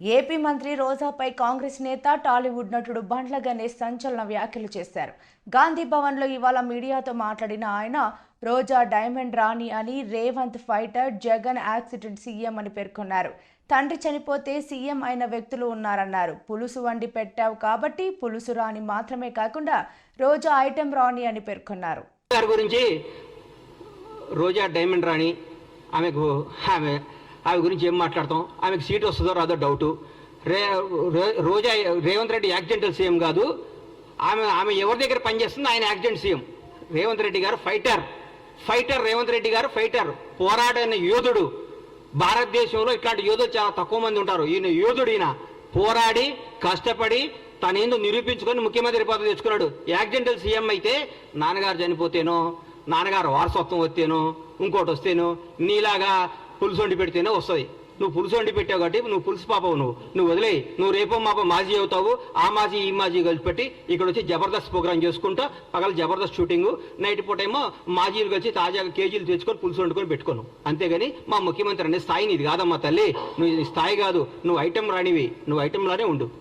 AP మంత్రి రోజాపై కాంగ్రెస్ నేత టాలీవుడ్ నటుడు బండ్ల గణేష్ సంచలన వ్యాఖ్యలు చేశారు. గాంధీ భవన్లో ఇవాళ మీడియాతో మాట్లాడిన ఆయన రోజా డైమండ్ రాణి అని Revanth fighter Jagan accident CM అని పేర్కొన్నారు. తండ్రి చనిపోతే సీఎం అయిన వ్యక్తులు ఉన్నారన్నారు. పులుసు వండి పెట్టావు కాబట్టి పులుసు రాణి మాత్రమే కాకుండా రోజా ఐటెం రాణి అని పేర్కొన్నారు. గురించి రోజా డైమండ్ రాణి ఆమెకు ఆమె ఆమె గురించి ఏం మాట్లాడతాం? ఆమెకు సీట్ వస్తుందో రాదో డౌటు రే రోజా రేవంత్ రెడ్డి యాక్సిడెంటల్ సీఎం కాదు. ఆమె ఆమె ఎవరి దగ్గర పనిచేస్తుంది ఆయన యాక్సిడెంట్ సీఎం. రేవంత్ రెడ్డి గారు ఫైటర్. ఫైటర్ రేవంత్ రెడ్డి గారు ఫైటర్. పోరాడిన యోధుడు. భారతదేశంలో ఇట్లాంటి యోధులు చాలా తక్కువ మంది ఉంటారు. ఈయన యోధుడు ఈయన. పోరాడి కష్టపడి తనేందో నిరూపించుకొని ముఖ్యమంత్రి పదవి తెచ్చుకున్నాడు. యాక్సిడెంటల్ సీఎం అయితే నాన్నగారు చనిపోతేనో నాన్నగారు వారసత్వం వస్తేనో ఇంకోటి వస్తేనో నీలాగా పులుసు వండి పెడితేనే వస్తుంది. నువ్వు పులుసు వండి పెట్టావు కాబట్టి నువ్వు పులుసు పాపవు నువ్వు. నువ్వు వదిలే నువ్వు రేపో మాపో మాజీ అవుతావు. ఆ మాజీ ఈ మాజీ కలిసి పెట్టి ఇక్కడ వచ్చి జబర్దస్త్ ప్రోగ్రామ్ చేసుకుంటా. పగల జబర్దస్త్ షూటింగ్. నైట్ పూట ఏమో మాజీలు కలిసి తాజాగా కేజీలు తెచ్చుకొని పులుసు వండుకొని పెట్టుకోను. అంతేగాని మా ముఖ్యమంత్రి అనే స్థాయిని ఇది కాదమ్మా తల్లి. నువ్వు స్థాయి కాదు. నువ్వు ఐటెం రానివి. నువ్వు ఐటెంలానే ఉండు.